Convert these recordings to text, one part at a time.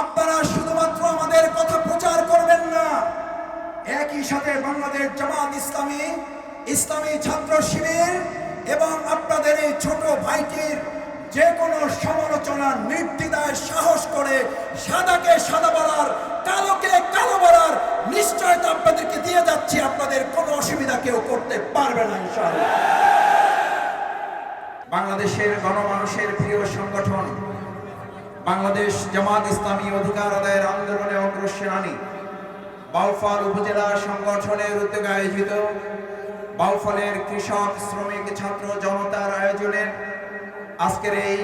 আপনারা শুধুমাত্র আমাদের কথা প্রচার করবেন না। একই সাথে বাংলাদেশ জামাত ইসলামী ইসলামী ছাত্র শিবির এবং আপনাদের এই ছোট ভাইটির যে কোনো সমালোচনা নির্দিদায় সাহস করে সাদাকে সাদা বলার, কালোকে কালো বলার নিশ্চয়তা আপনাদেরকে দিয়ে যাচ্ছি। আপনাদের কোনো অসুবিধা কেউ করতে পারবে না, ইনশাআল্লাহ। বাংলাদেশের গণমানুষের প্রিয় সংগঠন বাংলাদেশ জামাত ইসলামী অধিকার আদায়ের আন্দোলনে অগ্রসেনানী বাউফল উপজেলা সংগঠনের উদ্যোগে আয়োজিত বাউফলের কৃষক, শ্রমিক, ছাত্র জনতার আয়োজনে আজকের এই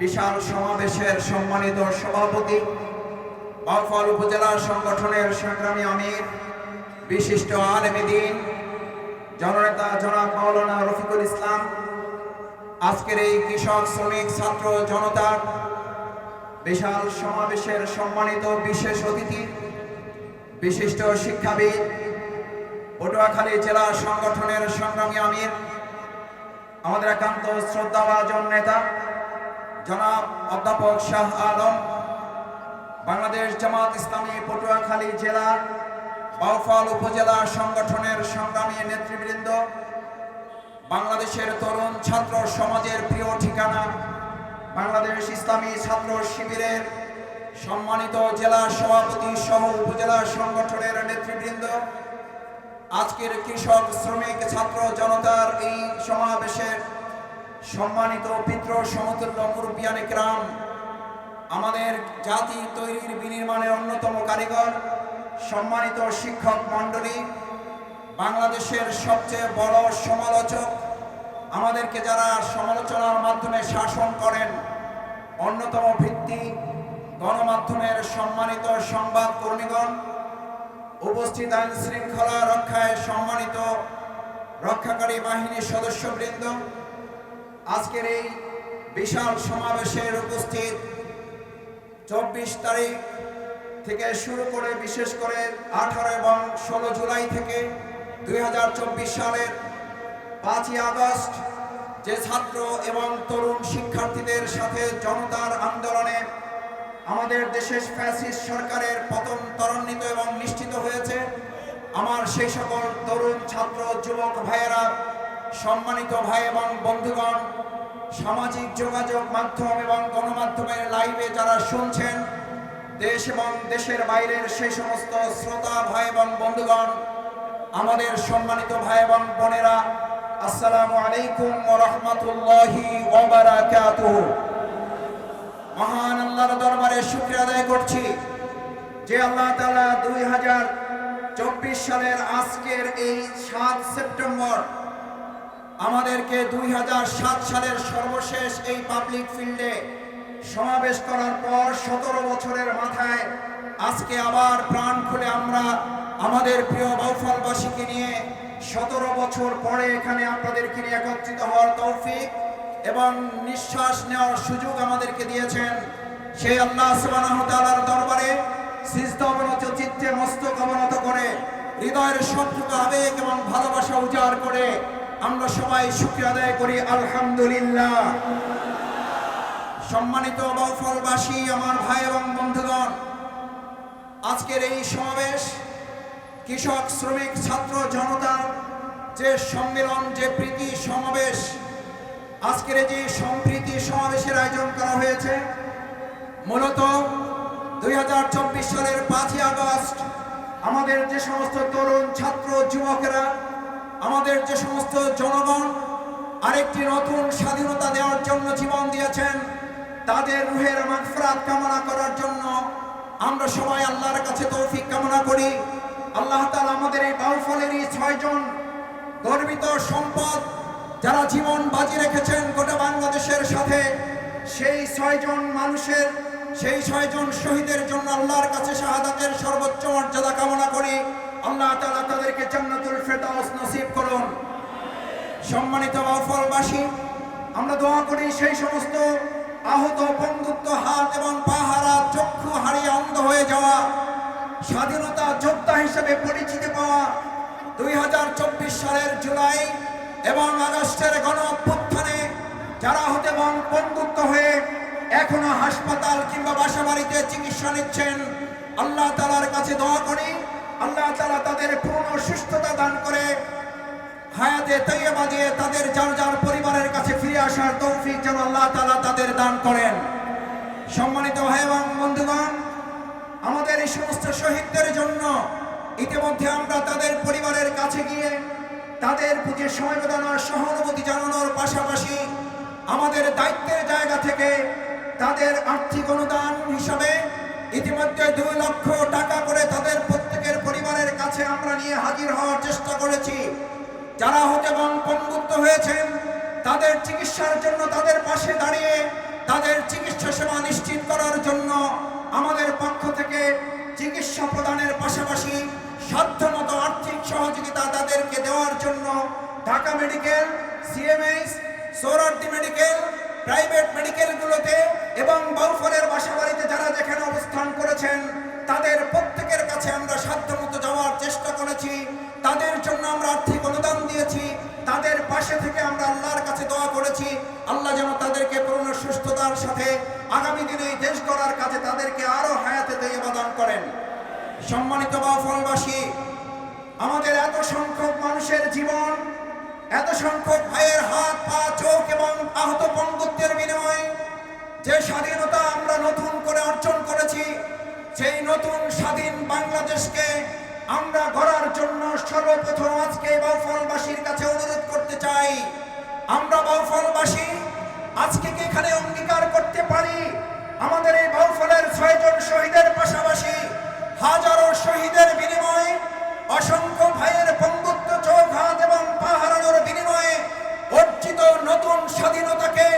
বিশাল সমাবেশের সম্মানিত সভাপতি বাউফল উপজেলা সংগঠনের সংগ্রামী আমির, বিশিষ্ট আলমেদিন জননেতা জনাব মাওলানা রফিকুল ইসলাম, আজকের এই কৃষক, শ্রমিক, ছাত্র জনতার বিশাল সমাবেশের সম্মানিত বিশেষ অতিথি, বিশিষ্ট শিক্ষাবিদ, পটুয়াখালী জেলা সংগঠনের সংগ্রামী আমির, আমাদের একান্ত শ্রদ্ধাভাজন নেতা, জনাব অধ্যাপক শাহ আলম, বাংলাদেশ জামাত ইসলামী পটুয়াখালী জেলা, বাউফল উপজেলা সংগঠনের সংগ্রামী নেতৃবৃন্দ, বাংলাদেশের তরুণ ছাত্র সমাজের প্রিয় ঠিকানা বাংলাদেশ ইসলামী ছাত্র শিবিরের সম্মানিত জেলা সভাপতি সহ উপজেলা সংগঠনের নেতৃবৃন্দ, আজকের কৃষক শ্রমিক ছাত্র জনতার এই সমাবেশের সম্মানিত পিতৃ সমতুল্য মুরব্বিয়ানে গ্রাম আমাদের জাতি তৈরির বিনির্মাণের অন্যতম কারিগর, সম্মানিত শিক্ষক মণ্ডলী, বাংলাদেশের সবচেয়ে বড় সমালোচক আমাদেরকে যারা সমালোচনার মাধ্যমে শাসন করেন, অন্যতম ভিত্তি গণমাধ্যমের সম্মানিত সংবাদ কর্মীগণ, উপস্থিত আইন শৃঙ্খলা রক্ষায় সম্মানিত রক্ষাকারী বাহিনীর সদস্যবৃন্দ, আজকের এই বিশাল সমাবেশের উপস্থিত চব্বিশ তারিখ থেকে শুরু করে, বিশেষ করে আঠারো এবং ষোলো জুলাই থেকে দু হাজার চব্বিশ সালের পাঁচই আগস্ট যে ছাত্র এবং তরুণ শিক্ষার্থীদের সাথে জনতার আন্দোলনে আমাদের দেশের ফ্যাসিস্ট সরকারের পতন ত্বরান্বিত এবং নিশ্চিত হয়েছে। আমার সেই সকল তরুণ ছাত্র, যুবক ভাইয়েরা, সম্মানিত ভাই এবং বন্ধুগণ, সামাজিক যোগাযোগ মাধ্যম এবং গণমাধ্যমের লাইভে যারা শুনছেন, দেশ এবং দেশের বাইরের সেই সমস্ত শ্রোতা ভাই এবং বন্ধুগণ, আমাদের সম্মানিত ভাই এবং বোনেরা আসসালামু আলাইকুম ওয়া রাহমাতুল্লাহি ওয়া বারাকাতুহু। মহান আল্লাহর দরবারে শুকরিয়া আদায় করছি যে আল্লাহ তাআলা 2024 সালের আজকের এই 7 সেপ্টেম্বর আমাদেরকে 2007 সালের সর্বশেষ এই পাবলিক ফিল্ডে সমাবেশ করার পর সতেরো বছরের মাথায় আজকে আবার প্রাণ খুলে আমরা আমাদের প্রিয় বাউফলবাসীকে নিয়ে সতেরো বছর পরে এখানে আপনাদেরকে নিয়ে একত্রিত হওয়ার তৌফিক এবং নিঃশ্বাস নেওয়ার সুযোগ আমাদেরকে দিয়েছেন। সেই আল্লাহ তাআলার দরবারে সিজদা অবনত, চিত্তে মস্তক অবনত করে, হৃদয়ের সবটুকু আবেগ এবং ভালোবাসা উজাড় করে আমরা সবাই শুকরিয়া আদায় করি, আলহামদুলিল্লাহ। সম্মানিত বাউফলবাসী আমার ভাই এবং বন্ধুগণ, আজকের এই সমাবেশ কৃষক, শ্রমিক, ছাত্র জনতার যে সম্মেলন, যে প্রীতি সমাবেশ, আজকের যে সম্প্রীতি সমাবেশের আয়োজন করা হয়েছে, মূলত দুই হাজার চব্বিশ সালের পাঁচই আগস্ট আমাদের যে সমস্ত তরুণ, ছাত্র, যুবকেরা, আমাদের যে সমস্ত জনগণ আরেকটি নতুন স্বাধীনতা দেওয়ার জন্য জীবন দিয়েছেন, তাদের রুহের মাগফিরাত কামনা করার জন্য আমরা সবাই আল্লাহর কাছে তৌফিক কামনা করি। আল্লাহ তাআলা আমাদের এই বাউফলেরই ছয়জন গর্বিত সম্পদ যারা জীবন বাজি রেখেছেন গোটা বাংলাদেশের সাথে, সেই ছয়জন মানুষের, সেই ছয়জন শহীদের জন্য আল্লাহর কাছে শাহাদাতের সর্বোচ্চ মর্যাদা কামনা করি। আল্লাহ তাআলা তাদেরকে জান্নাতুল ফেরদাউস নসিব করুন। সম্মানিত বাউফলবাসী, আমরা দোয়া করি সেই সমস্ত আহত বন্ধুত্ব হাত এবং পাহারা চক্ষু হারিয়ে অন্ধ হয়ে যাওয়া। স্বাধীনতা যোদ্ধা হিসেবে পরিচিতি পাওয়া দুই সালের জুলাই এবং আগস্টের গণ অভ্যুত্থানে যারা হতে বন্ধুত্ব হয়ে এখনও হাসপাতাল কিংবা বাসা বাড়িতে চিকিৎসা নিচ্ছেন, আল্লাহ তালার কাছে দোয়া করি, আল্লাহ তালা তাদের পূর্ণ সুস্থতা দান করে হায়াতে তৈয়বা দিয়ে তাদের যার যার পরিবারের কাছে ফিরে আসার তৌফিক যেন আল্লাহ তালা তাদের দান করেন। সম্মানিত ভাই এবং বন্ধুগণ আমাদের এই সমস্ত শহীদদের জন্য ইতিমধ্যে আমরা তাদের পরিবারের কাছে গিয়ে তাদের প্রতি সমবেদনার সহানুভূতি জানানোর পাশাপাশি আমাদের দায়িত্বের জায়গা থেকে তাদের আর্থিক অনুদান হিসাবে ইতিমধ্যে দুই লক্ষ টাকা করে তাদের প্রত্যেকের পরিবারের কাছে আমরা নিয়ে হাজির হওয়ার চেষ্টা করেছি। যারা হতে পঙ্গুত্ব হয়েছেন, তাদের চিকিৎসার জন্য তাদের পাশে দাঁড়িয়ে তাদের চিকিৎসা সেবা নিশ্চিত করার জন্য আমাদের পক্ষ থেকে চিকিৎসা প্রদানের পাশাপাশি সাধ্যমতো আর্থিক সহযোগিতা তাদেরকে দেওয়ার জন্য Dhaka medical CMS Suhrawardy medical, private মেডিকেলগুলোতে এবং বাউফলের বাসা বাড়িতে যারা যেখানে অবস্থান করেছেন, তাদের প্রত্যেকের কাছে আমরা সাধ্যমতো যাওয়ার চেষ্টা করেছি। তাদের জন্য আমরা আর্থিক অনুদান দিয়েছি। তাদের পাশে থেকে আমরা আল্লাহর কাছে দোয়া করেছি। সুস্থতার সাথে আগামী দিনে এই দেশ গড়ার কাজে তাদেরকে আরও হায়াতে তৈবা দান করেন। সম্মানিত বাউফলবাসী আমাদের এত সংখ্যক মানুষের জীবন, এত সংখ্যক ভাইয়ের হাত, পা, চোখ এবং আহত পঙ্গুত্বের বিনিময়ে যে স্বাধীনতা আমরা নতুন করে অর্জন করেছি, সেই নতুন স্বাধীন বাংলাদেশকে আমরা গড়ার জন্য সর্বপ্রথম আজকে বাউফলবাসীর কাছে অনুরোধ করতে চাই। আমরা বাউফলবাসী আজকে কি এখানে অঙ্গীকার করতে পারি? আমাদের এই বাউফলের ছয়জন শহীদের পাশাপাশি হাজারো শহীদের বিনিময়ে অসংখ্য ভাইয়ের বন্ধুত্ব চৌঘাত এবং পাহারানোর বিনিময়ে অর্জিত নতুন স্বাধীনতাকে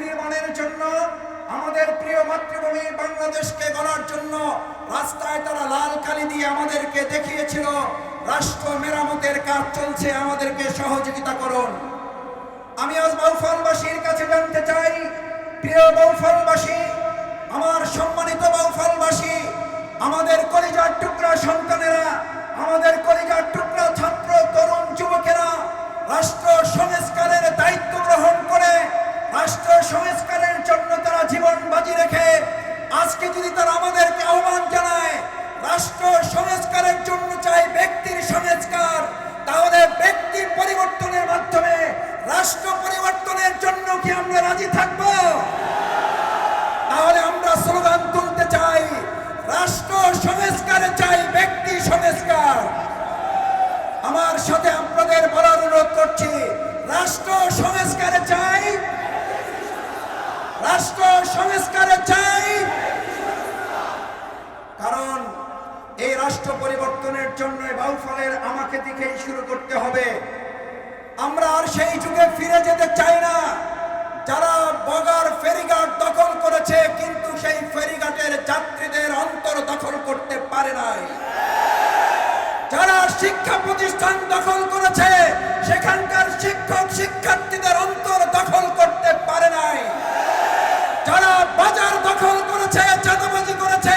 বাংলাদেশ বিনির্মাণের জন্য, আমাদের প্রিয় মাতৃভূমি বাংলাদেশকে গড়ার জন্য রাস্তায় তারা লাল কালি দিয়ে আমাদেরকে দেখিয়েছিল। রাষ্ট্র মেরামতের কাজ চলছে, আমাদেরকে সহযোগিতা করুন। আমি আজ বাউফলবাসীর কাছে জানতে চাই, প্রিয় বাউফলবাসী আমার সম্মানিত বাউফলবাসী আমাদের কলিজার টুকরা সন্তানেরা, আমাদের কলিজার টুকরা ছাত্র, তরুণ যুবকেরা, রাষ্ট্র সংস্কারের দায়িত্ব গ্রহণ করে রাষ্ট্র সংস্কারের জন্য তারা জীবন বাজি রেখে আজকে যদি তারা আমাদেরকে আহ্বান জানায়, রাষ্ট্র সংস্কারের জন্য চাই ব্যক্তির সংস্কার, তাহলে ব্যক্তি পরিবর্তনের মাধ্যমে রাষ্ট্র পরিবর্তনের জন্য কি আমরা রাজি থাকব? তাহলে আমরা স্লোগান তুলতে চাই, রাষ্ট্র সংস্কারে চাই ব্যক্তি সংস্কার। আমার সাথে আপনাদের বলার অনুরোধ করছি, রাষ্ট্র সংস্কারে চাই রাষ্ট্র সংস্কারে চাই। কারণ এই রাষ্ট্র পরিবর্তনের জন্য বাউফলের আমাকে দিকেই শুরু করতে হবে। আমরা আর সেই যুগে ফিরে যেতে চাই না। যারা বগার ফেরিঘাট দখল করেছে, কিন্তু সেই ফেরিঘাটের যাত্রীদের অন্তর দখল করতে পারে নাই। যারা শিক্ষা প্রতিষ্ঠান দখল করেছে, সেখানকার শিক্ষক শিক্ষার্থীদের অন্তর দখল করতে পারে নাই। যারা বাজার দখল করেছে, চাঁদাবাজি করেছে,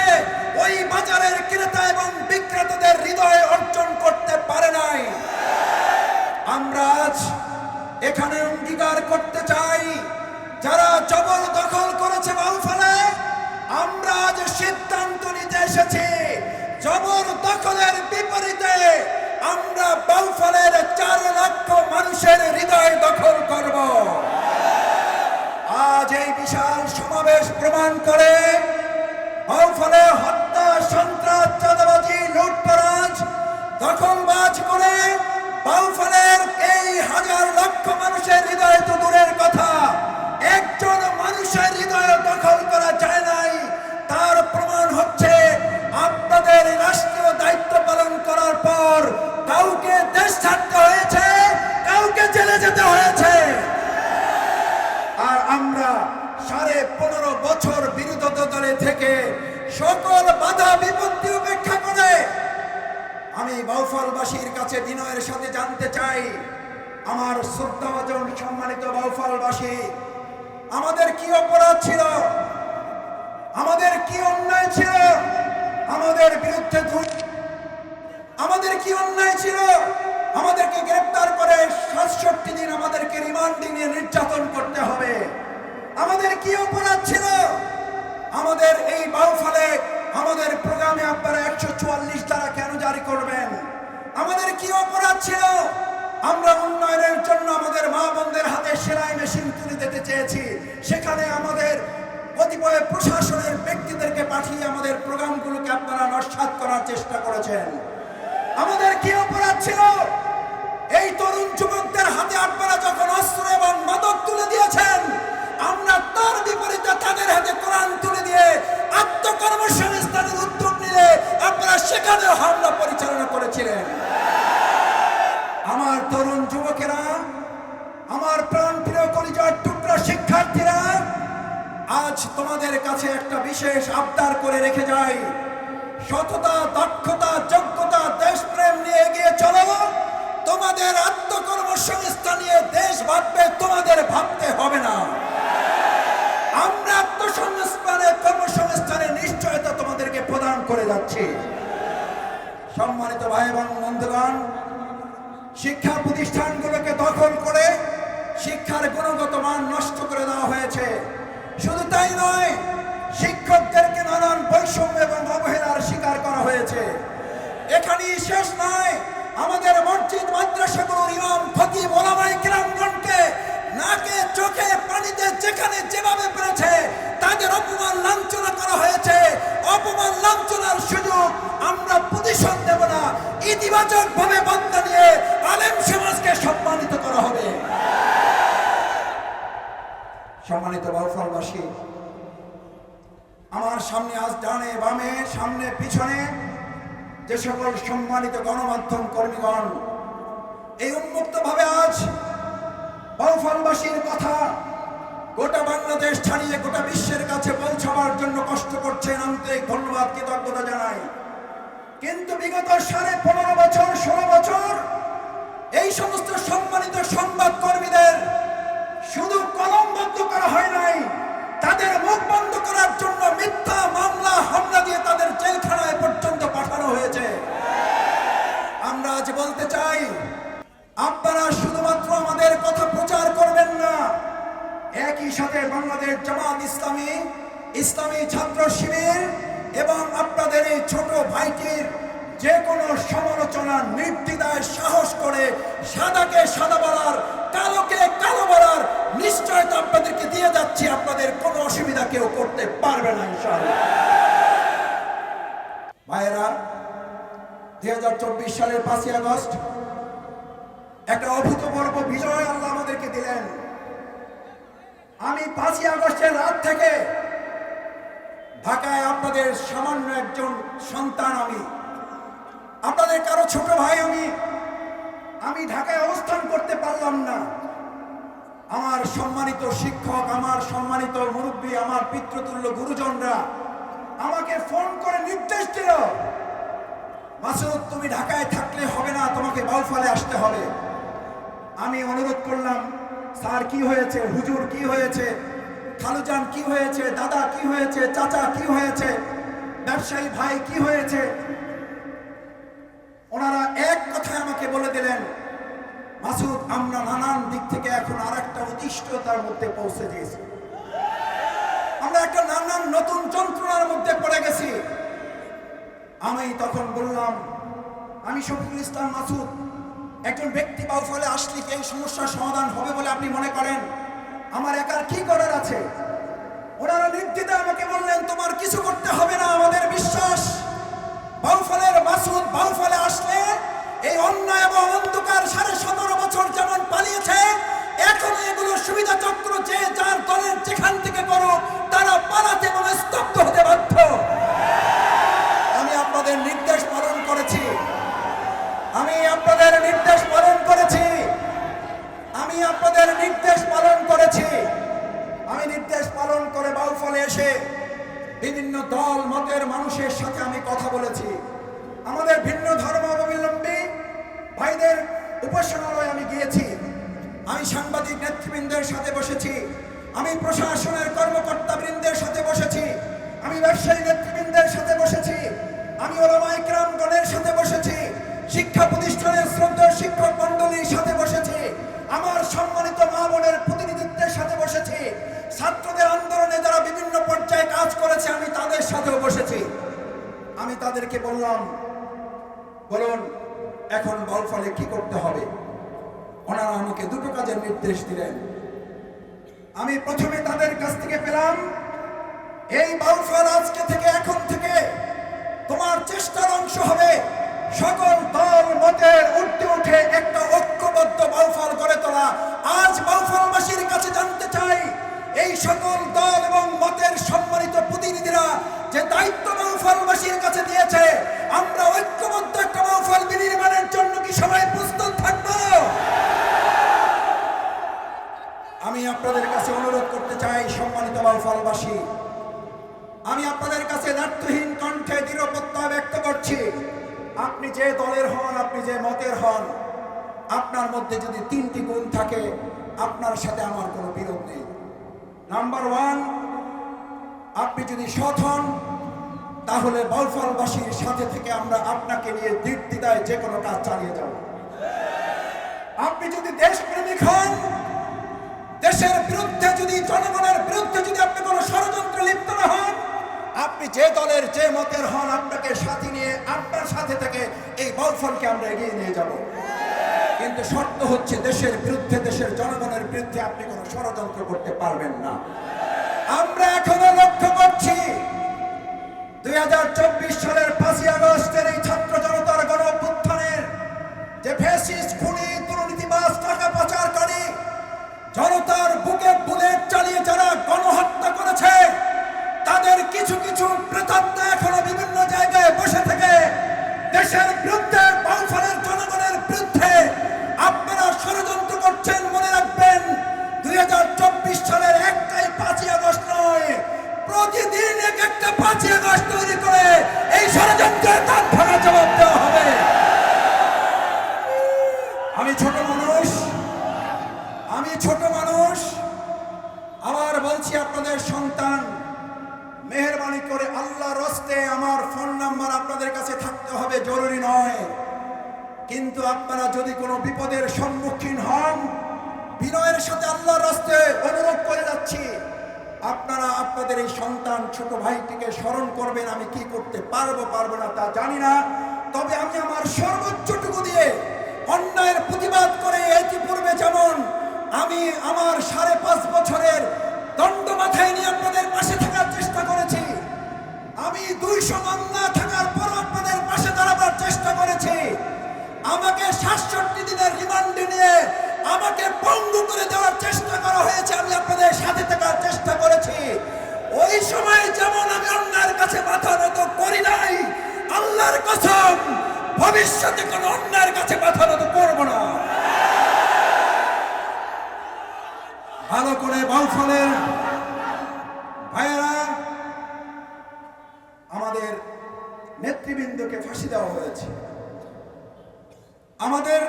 ওই বাজারের ক্রেতা এবং বিক্রেতাদের হৃদয় অর্জন করতে পারে নাই। আমরা আজ এখানে অঙ্গীকার করতে চাই, যারা জবর প্রমাণ করে। বাউফলে হত্যা, সন্ত্রাস, চাঁদাবাজি লুটতরাজ দখলবাজ করে বাউফলের এই হাজার লক্ষ মানুষের হৃদয় তো দূরের বাউফলবাসীর কাছে বিনয়ের সাথে জানতে চাই। আমার শ্রদ্ধাভাজন সম্মানিত বাউফালবাসী, আমাদের কি অপরাধ ছিল? আমাদের কি অন্যায় ছিল? আমাদের বিরুদ্ধে আমাদের কি অন্যায় ছিল? আমাদেরকে গ্রেফতার করে সাতষট্টি দিন আমাদেরকে রিমান্ডে নিয়ে নির্যাতন করতে হবে। আমাদের কি অপরাধ ছিল? আমাদের এই বাউফলে আমাদের প্রোগ্রামে আপনারা একশো চুয়াল্লিশ দ্বারা কেন জারি করবেন? আমাদের কি অপরাধ ছিল? আমরা উন্নয়নের জন্য আমাদের মা বোনদের হাতে সেলাই মেশিন তুলে দিতে চেয়েছি। সেখানে আমাদের কতিপয় প্রশাসনের ব্যক্তিদেরকে পাঠিয়ে আমাদের প্রোগ্রামগুলোকে আপনারা নস্বাত করার চেষ্টা করেছেন। আমাদের কি অপরাধ ছিল? এই তরুণ যুবকদের হাতে আপনারা যখন অস্ত্র এবং মাদক তুলে দিয়েছেন আবদার করে রেখে যাই সততা, দক্ষতা, যোগ্যতা, দেশপ্রেম নিয়ে এগিয়ে চলো। তোমাদের আত্মকর্মসংস্থা নিয়ে দেশ ভাববে তোমাদের ভাবতে হবে না। আমরা আত্মসংস্থানে কর্মসংস্থানের নিশ্চয়তা তোমাদেরকে প্রদান করে যাচ্ছি। সম্মানিত ভাই এবং বন্ধুগণ, শিক্ষা প্রতিষ্ঠানগুলোকে দখল করে শিক্ষার গুণগত মান নষ্ট করে দেওয়া হয়েছে। শুধু তাই নয় শিক্ষকদেরকে নানান বৈষম্য এবং অবহেলার শিকার করা হয়েছে। এখানেই শেষ নয়, আমাদের মসজিদ, মাদ্রাসাগুলোর ইমাম ফকিব ওলামাই কিরামগণকে নাকে, চোখে, পানিতে যেখানে যেভাবে পেরেছে তাদের অপমান লাঞ্ছনা করা হয়েছে। অপমান লাঞ্ছনার সুযোগ আমরা প্রতিশোধ দেব না। ইতিবাচক ভাবে বার্তা নিয়ে আলেম সমাজকে সম্মানিত করা হবে। সম্মানিত বাউফলবাসী আমার সামনে আজ ডানে, বামে, সামনে, পিছনে যে সকল সম্মানিত গণমাধ্যম কর্মীগণ, এই উন্মুক্ত ভাবে আজ বাউফলবাসীর কথা গোটা বাংলাদেশ ছাড়িয়ে গোটা বিশ্বের কাছে পৌঁছাবার জন্য কষ্ট করছেন আন্তরিক ধন্যবাদ, কৃতজ্ঞতা জানাই। কিন্তু বিগত সাড়ে পনেরো বছর, ষোলো বছর এই সমস্ত সম্মানিত সংবাদ কর্মীদের শুধু কলম কলমবদ্ধ করা হয় নাই, তাদের মুখ বন্ধ করার জন্য মিথ্যা মামলা, হামলা দিয়ে তাদের জেলখানায় পর্যন্ত পাঠানো হয়েছে। আমরা আজ বলতে চাই, আপনারা শুধুমাত্র আমাদের কথা প্রচার করবেন না, একই সাথে বাংলাদেশ জামাত ইসলামী ইসলামী ছাত্র শিবির এবং আপনাদের এই ছোট ভাইটির যে কোনো সমালোচনা, নির্দ্বিধায় সাহস করে সাদাকে সাদা বলার, কালোকে কালো বলার নিশ্চয়তা আপনাদেরকে দিয়ে যাচ্ছি, আপনাদের কোনো অসুবিধা কেউ করতে পারবে না, ইনশাআল্লাহ। ভাইয়েরা, দুই হাজার চব্বিশ সালের পাঁচই আগস্ট, একটা অভূতপূর্ব বিজয় আল্লাহ আমাদেরকে দিলেন। আমি পাঁচই আগস্টের রাত থেকে ঢাকায় আপনাদের সামান্য একজন সন্তান আমি। আপনাদের কারও ছোট ভাই আমি আমি ঢাকায় অবস্থান করতে পারলাম না। আমার সম্মানিত শিক্ষক, আমার সম্মানিত মুরব্বী, আমার পিতৃতুল্য গুরুজনরা, আমাকে ফোন করে নির্দেশ দিল, মাসুদ, তুমি ঢাকায় থাকলে হবে না, তোমাকে বাউফলে আসতে হবে। আমি অনুরোধ করলাম, স্যার কি হয়েছে, হুজুর কি হয়েছে, খালুজান কি হয়েছে, দাদা কি হয়েছে, চাচা কি হয়েছে, ব্যবসায়ী ভাই কি হয়েছে? ওনারা এক কথায় আমাকে বলে দিলেন মাসুদ, আমরা নানান দিক থেকে এখন আর একটা অতিষ্ঠতার মধ্যে পৌঁছে দিয়েছি আমরা একটা নানান নতুন যন্ত্রণার মধ্যে পড়ে গেছি। আমি তখন বললাম, আমি শফিকুল ইসলাম মাসুদ, একজন ব্যক্তি বা ফলে আসলে এই সমস্যার সমাধান হবে বলে আপনি মনে করেন? আমার একার কি করার আছে? ওনারা নির্দ্বিধায় আমাকে বললেন, তোমার কিছু করতে হবে না, আমাদের বিশ্বাস। বাউফলের মাসুদ বাউফলে আসলে এই অন্যায় এবং অন্ধকার সাড়ে সতেরো বছর যেমন পালিয়েছে, এখন এগুলো সুবিধা চক্র যে যার দলের যেখান থেকে করো, তারা পালাতে এবং স্তব্ধ হতে বাধ্য। আমি আপনাদের নির্দেশ পালন করেছি। আমি আপনাদের নির্দেশ পালন করেছি। আমি আপনাদের নির্দেশ পালন করেছি। আমি নির্দেশ পালন করে বাউফলে এসে বিভিন্ন দল, মতের মানুষের সাথে আমি কথা বলেছি। আমাদের ভিন্ন ধর্মাবলম্বী ভাইদের উপাসনালয়ে আমি গিয়েছি। আমি সাংবাদিক নেতৃবৃন্দের সাথে বসেছি। আমি প্রশাসনের কর্মকর্তা বৃন্দের সাথে বসেছি। আমি ব্যবসায়ী নেতৃবৃন্দের সাথে বসেছি। আমি ওলামাই গ্রামগণের সাথে বসেছি। শিক্ষা প্রতিষ্ঠানের শ্রদ্ধা শিক্ষক মন্ডলীর সাথে বসেছি। আমার সম্মানিত মা বোনের প্রতিনিধিত্বের সাথে বসেছি। ছাত্রদের আন্দোলনে যারা বিভিন্ন পর্যায়ে কাজ করেছে, আমি তাদের সাথেও বসেছি। আমি তাদেরকে বললাম, বলুন এখন বল ফলে কি করতে হবে? ওনারা আমাকে দুটো কাজের নির্দেশ দিলেন। আমি প্রথমে তাদের কাছ থেকে পেলাম, এই বাউফল আজকে থেকে, এখন থেকে তোমার চেষ্টার অংশ হবে। সকল দল মতের উঠতে উঠে একটা ঐক্যবদ্ধ বাউফল গড়ে তোলা। আজ বাউফলবাসীর কাছে জানতে চাই এই সকল দল এবং মতের সম্মানিত প্রতিনিধিরা যে দায়িত্ব বাউফলবাসীর কাছে দিয়েছে, আমরা ঐক্যবদ্ধ একটা বাউফল বিনির্মাণের জন্য কি সবাই প্রস্তুত থাকব? আমি আপনাদের কাছে অনুরোধ করতে চাই, সম্মানিত বাউফলবাসী আমি আপনাদের কাছে নাট্যহীন কণ্ঠে দৃঢ় ব্যক্ত করছি। আপনি যে দলের হন, আপনি যে মতের হন, আপনার মধ্যে যদি তিনটি গুণ থাকে, আপনার সাথে আমার কোনো বিরোধ নেই। নাম্বার ওয়ান, আপনি যদি সৎ হন, তাহলে বলফলবাসীর সাথে থেকে আমরা আপনাকে নিয়ে দিদায় যে কোনো কাজ চালিয়ে যাব। আপনি যদি দেশপ্রেমিক হন, দেশের বিরুদ্ধে যদি, জনগণের বিরুদ্ধে যদি আপনি কোনো ষড়যন্ত্রে লিপ্ত না হন, আপনি যে দলের যে মতের হন, আপনাকে সাথে নিয়ে আপনার সাথে থেকে এই বলফলকে আমরা এগিয়ে নিয়ে যাব। কিন্তু শর্ত হচ্ছে দেশের বিরুদ্ধে, দেশের জনগণের বিরুদ্ধে আপনি কোনো ষড়যন্ত্র করতে পারবেন না। আমরা এখনও লক্ষ্য করছি, দুই সালের পাঁচই আগস্টের এই ছাত্র জনতার গণ অভ্যুত্থানের যে ফেসিস খুনি, দুর্নীতিবাজ টাকা পাচারকারী জনতার বুকে বুলেট চালিয়ে যারা গণহত্যা করেছে, তাদের কিছু কিছু প্রেতাত্মা এখনও বিভিন্ন জায়গায় বসে থেকে দেশের বিরুদ্ধে একটা পাঁচই আগস্ট তৈরি করে এই ষড়যন্ত্রের তার জবাব দেওয়া হবে। আমি ছোট মানুষ, আমি ছোট মানুষ, আবার বলছি আপনাদের সন্তান, মেহরবানি করে আল্লাহ রস্তে আমার ফোন নাম্বার আপনাদের কাছে থাকতে হবে, জরুরি নয়। কিন্তু আপনারা যদি কোনো বিপদের সম্মুখীন হন আপনারা আপনাদের এই সন্তান ছোট ভাইটিকে স্মরণ করবেন, আমি কি করতে পারব পারব না তা জানি না। তবে আমি আমার সর্বোচ্চটুকু দিয়ে অন্যায়ের প্রতিবাদ করে ইতিপূর্বে যেমন আমি আমার সাড়ে পাঁচ বছরের দণ্ড মাথায় নিয়ে আপনাদের পাশে থাকার চেষ্টা করেছি, আমি দুইশো মামলা থাকার পর আপনাদের পাশে দাঁড়াবার চেষ্টা করেছি, আমাকে সাতষট্টি দিনের রিমান্ডে নিয়ে আমাকে পঙ্গু করে দেওয়ার চেষ্টা করা হয়েছে, আমি আপনাদের সাথে থাকার চেষ্টা করেছি। ওই সময় যেমন আমি অন্যায়ের কাছে মাথা নত করি নাই, আল্লাহর কসম, ভবিষ্যতে কোনো অন্যায়ের কাছে মাথা নত করব না। ভালো করে বাউফলের ভাইয়েরা, আমাদের নেতৃবৃন্দকে ফাঁসি দেওয়া হয়েছে। আমাদের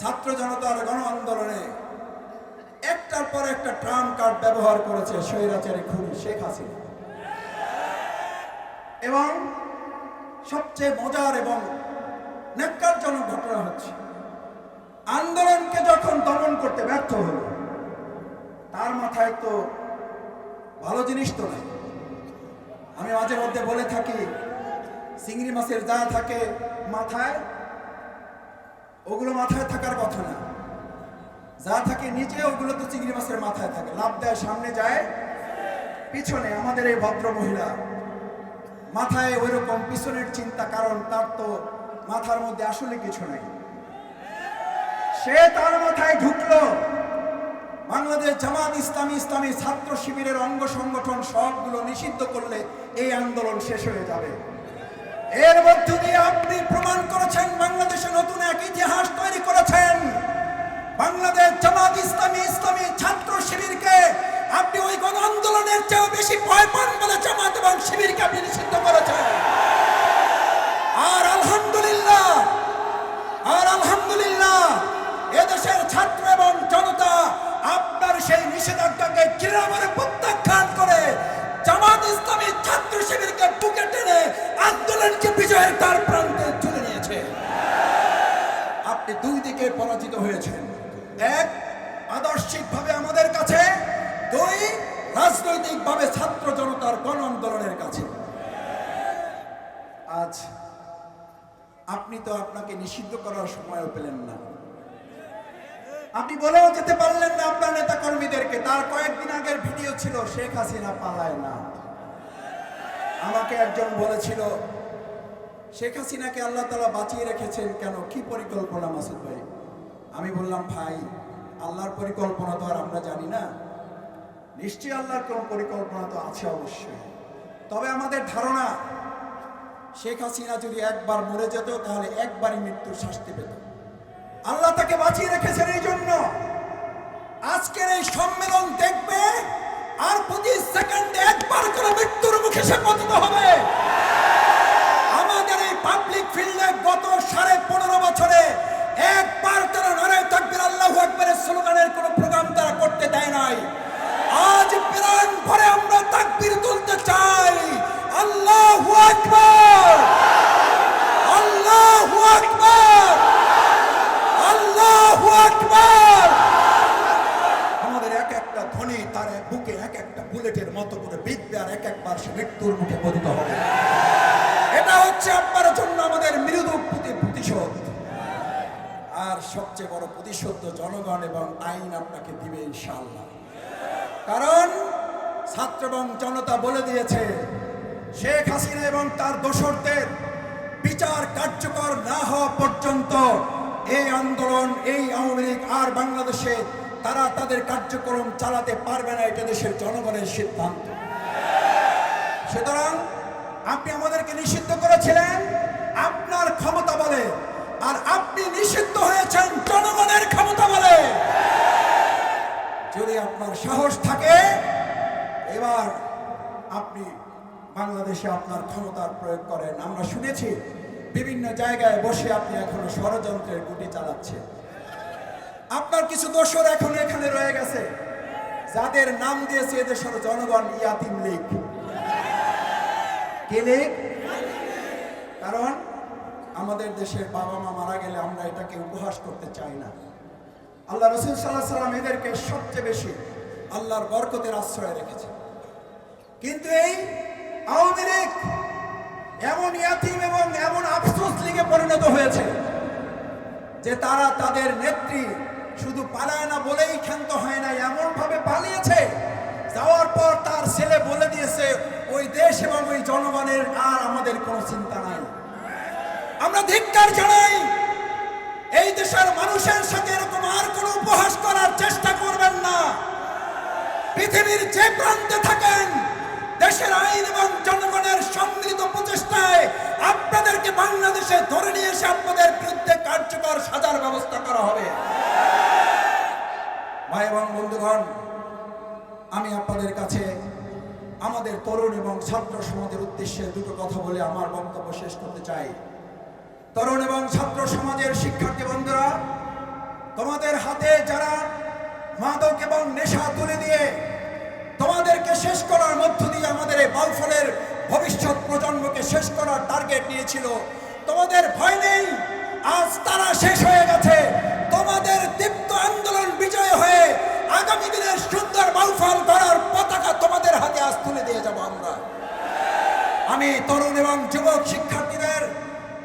ছাত্র জনতার গণ আন্দোলনে একটার পর একটা ট্রাম কার্ড ব্যবহার করেছে স্বৈরাচারী খুনি শেখ হাসিনা। এবং সবচেয়ে মজার এবং ন্যাক্কারজনক ঘটনা হচ্ছে, আন্দোলনকে যখন দমন করতে ব্যর্থ হলো, তার মাথায় তো ভালো জিনিস তো নাই। আমি মাঝে মধ্যে বলে থাকি, চিংড়ি মাছের যা থাকে মাথায় ওগুলো মাথায় থাকার কথা না। যা থাকে নিচে, ওগুলো তো চিংড়ি মাছের মাথায় থাকে। লাভ দেয়, সামনে যায়, পিছনে আমাদের এই ভদ্র মহিলা। মাথায় ওই রকম পিছনের চিন্তা, কারণ তার তো মাথার মধ্যে আসলে কিছু নেই। সে তার মাথায় ঢুকলো। বাংলাদেশ জামাত ইসলামী ইসলামী ছাত্র শিবিরের অঙ্গ সংগঠন সবগুলো নিষিদ্ধ করলে এই আন্দোলন শেষ হয়ে যাবে। এর মধ্য দিয়ে আপনি প্রমাণ করেছেন, বাংলাদেশে নতুন এক ইতিহাস তৈরি করেছেন। বাংলাদেশ জামাত ইসলামী ইসলামী ছাত্র শিবিরকে আপনি ওই গণ আন্দোলনের চেয়েও বেশি ভয় পান বলে জামাত এবং শিবিরকে আপনি নিষিদ্ধ করেছেন। আর আলহামদুলিল্লাহ আর আলহামদুলিল্লাহ, এদেশের ছাত্র এবং জনতা আপনার সেই নিষেধাজ্ঞাকে কিরামরে প্রত্যাখ্যান করে জামাত ইসলামী ছাত্র শিবিরকে বুকে টেনে আন্দোলনকে বিজয়ের দ্বার প্রান্তে তুলে নিয়েছে। আপনি দুই দিকে পরাজিত হয়েছেন। এক, আদর্শিকভাবে আমাদের কাছে। দুই, রাজনৈতিকভাবে ছাত্র জনতার গণ আন্দোলনের কাছে। আজ আপনি তো আপনাকে নিষিদ্ধ করার সময়ও পেলেন না। আপনি বলেও যেতে পারলেন না আপনার নেতা কর্মীদেরকে তার কয়েকদিন আগের ভিডিও ছিল, শেখ হাসিনা পালায় না। আমাকে একজন বলেছিল, শেখ হাসিনাকে আল্লাহ তালা বাঁচিয়ে রেখেছেন কেন? কি পরিকল্পনা মাসুদ ভাই? আমি বললাম, ভাই, আল্লাহর পরিকল্পনা তো আর আমরা জানি না। নিশ্চয়ই আল্লাহর কোনো পরিকল্পনা তো আছে অবশ্যই। তবে আমাদের ধারণা, শেখ হাসিনা যদি একবার মরে যেত, তাহলে একবারই মৃত্যুর শাস্তি পেত। আল্লাহ তাকে বাঁচিয়ে রেখেছেন এই জন্য। আজকের এই সম্মেলন দেখবে, আর পঁচিশ সেকেন্ডে একবার করে মৃত্যুর মুখে সে পতিত হবে। আমাদের এই পাবলিক ফিল্ডে গত সাড়ে পনেরো বছরে সে মৃত্যুর মুখে পতিত হবে। এটা হচ্ছে আপনার জন্য আমাদের মৃদু প্রতি- প্রতিশোধ। আর সবচেয়ে বড় প্রতিশোধ জনগণ এবং আইন আপনাকে দিবে ইনশাআল্লাহ। কারণ ছাত্র এবং জনতা বলে দিয়েছে, শেখ হাসিনা এবং তার দোসরদের বিচার কার্যকর না হওয়া পর্যন্ত এই আন্দোলন, এই আওয়ামী লীগ আর বাংলাদেশে তারা তাদের কার্যক্রম চালাতে পারবে না, এটা দেশের জনগণের সিদ্ধান্ত। সুতরাং আপনি আমাদেরকে নিষিদ্ধ করেছিলেন, আপনার ক্ষমতা বলে, আর আপনি নিষিদ্ধ হয়েছেন জনগণের ক্ষমতা বলে। যদি আপনার সাহস থাকে, এবার আপনি বাংলাদেশে আপনার ক্ষমতার প্রয়োগ করেন। আমরা শুনেছি, বিভিন্ন জায়গায় বসে আপনি এখনও ষড়যন্ত্রের গুটি চালাচ্ছেন। আপনার কিছু দোষর এখনও এখানে রয়ে গেছে। যাদের নাম দিয়েছে এদেশের জনগণ ইয়াতিম লীগ। লীগ কারণ আমাদের দেশের বাবা মা মারা গেলে আমরা এটাকে উপহাস করতে চাই না। আল্লাহ রসুল সাল্লাহ সাল্লাম এদেরকে সবচেয়ে বেশি আল্লাহর বরকতের আশ্রয় রেখেছে কিন্তু এই আওয়ামী লীগ এমন ইয়াতিম এবং এমন আফসোস লীগে পরিণত হয়েছে যে তারা তাদের নেত্রী শুধু পালায় না বলেই ক্ষান্ত হয় না এমন ভাবে পালিয়েছে যাওয়ার পর তার ছেলে বলে দিয়েছে, ওই দেশ এবং ওই জনগণের আর আমাদের কোনো চিন্তা নাই। আমরা ধিক্কার জানাই, এই দেশের মানুষের সাথে এরকম আর কোনো উপহাস করার চেষ্টা করবেন না। পৃথিবীর যে প্রান্তে থাকেন, দেশের আইন এবং জনগণের সম্মিলিত প্রচেষ্টায় আপনাদেরকে বাংলাদেশে ধরে নিয়ে এসে আপনাদের বিরুদ্ধে কার্যকর সাজার ব্যবস্থা করা হবে। ভাই এবং বন্ধুগণ আমি আপনাদের কাছে আমাদের তরুণ এবং ছাত্র সমাজের উদ্দেশ্যে দুটো কথা বলে আমার বক্তব্য শেষ করতে চাই। তরুণ এবং ছাত্র সমাজের শিক্ষার্থী বন্ধুরা, তোমাদের হাতে যারা মাদক এবং নেশা তুলে দিয়ে তোমাদেরকে শেষ করার মধ্য দিয়ে আমাদের এই বাউফলের ভবিষ্যৎ প্রজন্মকে শেষ করার টার্গেট নিয়েছিল, তোমাদের ভয় নেই, আজ তারা শেষ হয়ে গেছে। তোমাদের দীপ্ত আন্দোলন বিজয় হয়ে আগামী দিনের সুন্দর বাউফল করার পতাকা তোমাদের হাতে আজ তুলে দিয়ে যাব আমরা। আমি তরুণ এবং যুবক শিক্ষার্থীদের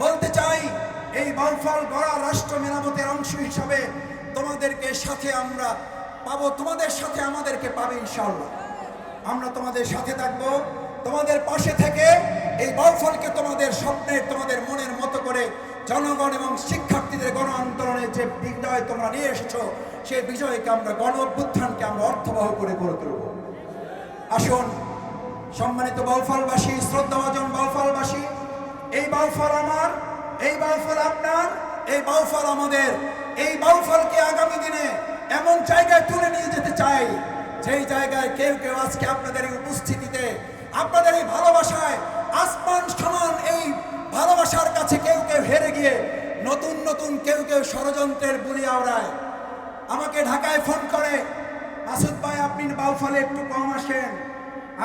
বলতে চাই, এই বাউফল গড়া রাষ্ট্র মেরামতের অংশ হিসাবে তোমাদেরকে সাথে আমরা পাবো, তোমাদের সাথে আমাদেরকে পাবে ইনশাআল্লাহ। আমরা তোমাদের সাথে থাকব, তোমাদের পাশে থেকে এই বাউফলকে তোমাদের স্বপ্নের তোমাদের মনের মতো করে জনগণ এবং শিক্ষার্থীদের গণ আন্দোলনে যে বিজয় তোমরা নিয়ে এসেছ সেই বিজয়কে আমরা গণ অভ্যুত্থানকে আমরা অর্থবহ করে গড়ে তুলব। আসুন, সম্মানিত বাউফলবাসী শ্রদ্ধাভাজন বাউফলবাসী এই বাউফল আমার, এই বাউফল আপনার, এই বাউফল আমাদের, এই বাউফলকে আগামী দিনে এমন জায়গায় তুলে নিয়ে যেতে চাই, যেই জায়গায় কেউ কেউ আজকে আপনাদের এই উপস্থিতিতে, আপনাদের এই ভালোবাসায় আসমান সমান এই ভালোবাসার কাছে কেউ কেউ হেরে গিয়ে নতুন নতুন কেউ কেউ ষড়যন্ত্রের বুলি আওড়ায় আমাকে ঢাকায় ফোন করে। মাসুদ ভাই, আপনি বাউফলে একটু কম আসেন।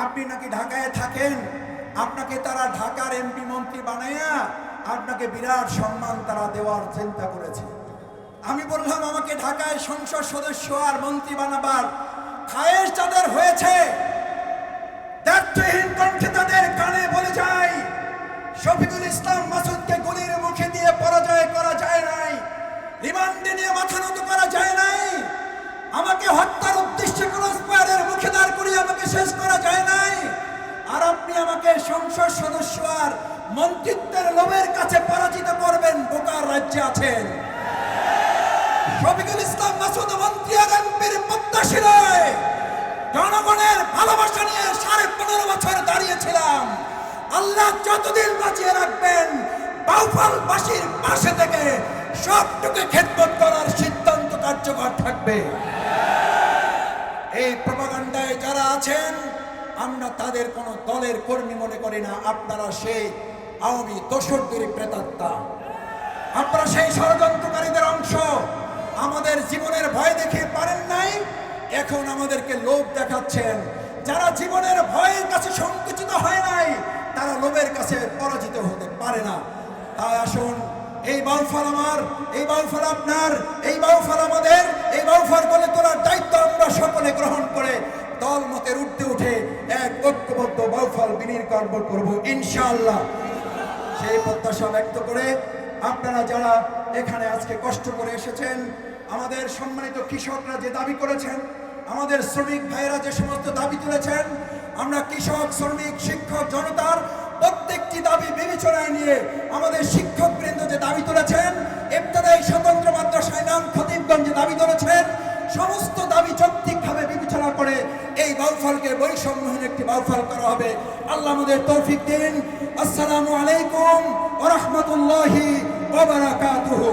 আপনি নাকি ঢাকায় থাকেন? আপনাকে তারা ঢাকার এমপি মন্ত্রী বানাইয়া আপনাকে বিরাট সম্মান তারা দেওয়ার চিন্তা করেছে। আমি বললাম, আমাকে ঢাকায় সংসদ সদস্য আর মন্ত্রী বানাবার খায়েশ যাদের হয়েছে। দায়িত্বহীন কণ্ঠে তাদের কানে বলে যায়, শফিকুল ইসলাম মাসুদকে গুলির মুখে দিয়ে পরাজয় করা যায় নাই। রিমান্ডে নিয়ে মাথা নত করা যায় নাই। আমাকে হত্যার উদ্দেশ্যে ক্রসফায়ারের মুখে দাঁড় করিয়ে আমাকে শেষ করা যায় নাই। আর আপনি আমাকে সংসদ সদস্য আর মন্ত্রিত্বের লোভের কাছে পরাজিত করবেন, বোকার রাজ্যে আছেন। শফিকুল ইসলাম মাসুদ মন্ত্রী আর এমপির প্রত্যাশী জনগণের ভালোবাসা নিয়ে সাড়ে পনেরো বছর দাঁড়িয়েছিলাম। আল্লাহ যতদিন বাঁচিয়ে রাখবেন, বাউফালবাসীর পাশে থেকে সবটুকু খেদমত করার সিদ্ধান্ত কার্যকর থাকবে। এই প্রপাগান্ডায় যারা আছেন, আমরা তাদের কোনো দলের কর্মী মনে করি না, আপনারা সেই আওয়ামী দোসরদের প্রেতাত্মা। আপনারা সেই ষড়যন্ত্রকারীদের অংশ। আমাদের জীবনের ভয় দেখিয়ে পারেন নাই, এখন আমাদেরকে লোভ দেখাচ্ছেন। যারা জীবনের ভয়ের কাছে সংকুচিত হয় নাই, তারা লোভের কাছে পরাজিত হতে পারে না। তাই আসুন এই বাউফল আমার, এই বাউফল আপনার, এই বাউফল আমাদের, এই বাউফল বলে তোলার দায়িত্ব আমরা সকলে গ্রহণ করে। দল মতের উঠতে উঠে এক ঐক্যবদ্ধ বাউফল বিনির কর্ম করব ইনশাআল্লাহ। সেই প্রত্যাশা ব্যক্ত করে আপনারা যারা এখানে আজকে কষ্ট করে এসেছেন, আমাদের সম্মানিত কৃষকরা যে দাবি করেছেন, আমাদের শ্রমিক ভাইয়েরা যে সমস্ত দাবি তুলেছেন, আমরা কৃষক, শ্রমিক, শিক্ষক, জনতার প্রত্যেকটি দাবি বিবেচনায় নিয়ে আমাদের শিক্ষক বৃন্দ যে দাবি তুলেছেন, ইবতদায়ী স্বতন্ত্র মাদ্রাসায় নাম খতিবগঞ্জ দাবি তুলেছেন, সমস্ত দাবি যৌক্তিকভাবে বিবেচনা করে এই বাউফলকে বৈষম্যহীন একটি বাউফল করা হবে। আল্লাহ আমাদের তৌফিক দিন। আসসালামু আলাইকুম ওয়া রাহমাতুল্লাহি ওয়া বারাকাতুহু।